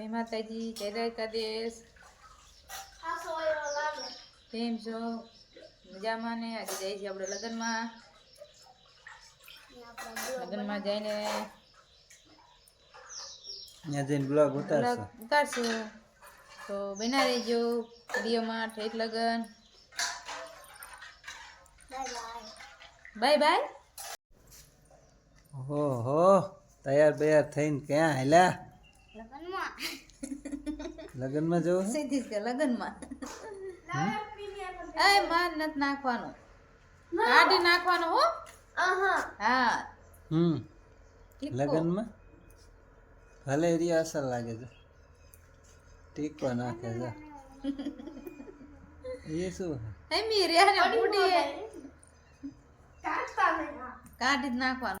જય માતાજી જય દ્વારકાધીશ. કેમ છો? મજામાં ને? આજે જઈએ છીએ આપણે લગ્નમાં. લગ્નમાં જઈને જઈને બ્લોગ ઉતારશો. તો બના રહેજો વિડીયોમાં. ઠેઠ લગન. Bye bye. હો હો તૈયાર બૈયાર થઈને ક્યાં હાલ્યા? લગ્નમાં જવું છે? સીધી કે લગનમાં. એ માર નથી નાખવાનું. કાઢી નાખવાનું હો. હા. હમ. લગનમાં? ભલે એરી અસર લાગે છે. ટીકો નાખે છે. એ શું એમ રહ્યા ને બુડી કાઢી જ નાખવાનું.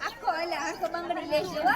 આખો એટલે આખો બંગડી લેશે હો.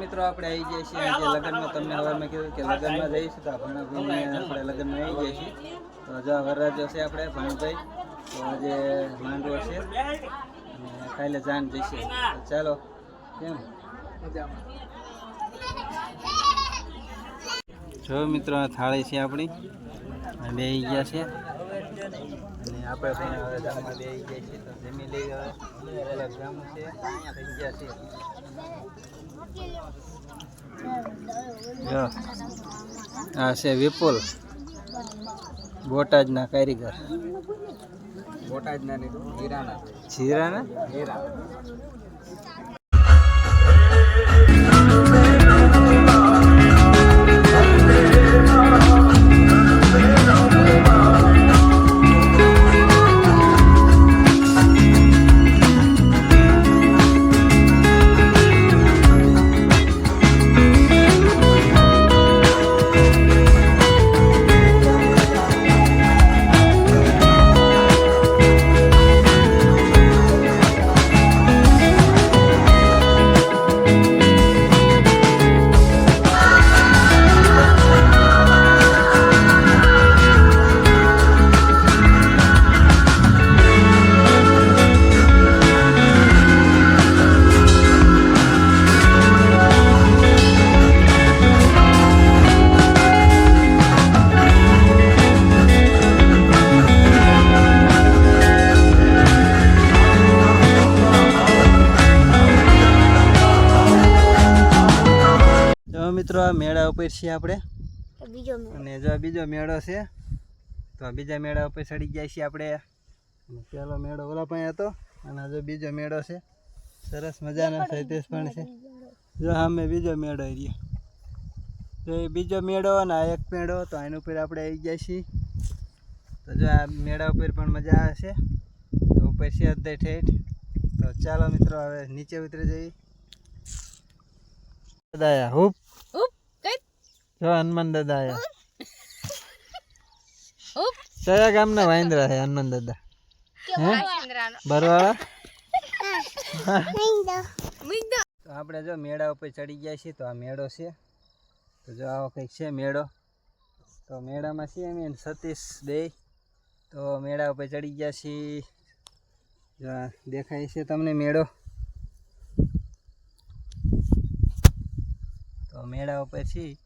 મિત્રો આપણે આવી જઈએ છીએ આજે લગ્નમાં. તમને હવે મેં કીધું કે લગ્નમાં જઈશું તો ભણુભાઈને આપણે લગ્નમાં આવી જઈએ છીએ. તો જો વરરાજો છે આપણે ભણુભાઈ તો આજે માંડવો છે અને કાલે જાન જઈશે. ચાલો કેમ? જો મિત્રો આ થાળી છે આપણી. અને બે ગયા છે. અને આપણે પણ હવે ગામમાં બે ગયા છીએ તો જમી લઈ હવે. અલગ ગામ છે થઈ ગયા છે છે વિપુલ બોટાદના કારીગર. બોટાદના હીરાના. જીરાના? હીરા. મિત્રો આ મેળા ઉપર છીએ આપણે. બીજો અને જો આ બીજો મેળો છે તો આ બીજા મેળા ઉપર ચડી ગયા છીએ આપણે. પહેલો મેળો ઓલા પાસે હતો અને જો બીજો મેળો છે સરસ મજાનો સૈતેશ પણ છે. જો અમે બીજો મેળો રહ્યો. તો એ બીજો મેળો અને આ એક મેળો તો એના ઉપર આપણે આવી ગયા છીએ. તો જો આ મેળા ઉપર પણ મજા આવે છે. તો ઉપર છે અધ્ધર ઠેઠ. તો ચાલો મિત્રો હવે નીચે ઉતરી જઈએ. દાદા હુપ. હુપ કઈ? જો હનુમાન દાદા આયા. ઉપ કયા ગામના વાંદરા છે હનુમાન દાદા? હે? બરવાળા? તો આપણે જો મેળા ઉપર ચડી ગયા છીએ તો આ મેળો છે. તો જો આવો કંઈક છે મેળો. તો મેળામાં છીએ અમે સતીશ બે. તો મેળા ઉપર ચડી ગયા છીએ. જો આ દેખાય છે તમને મેળો? તો મેળા ઉપર છીએ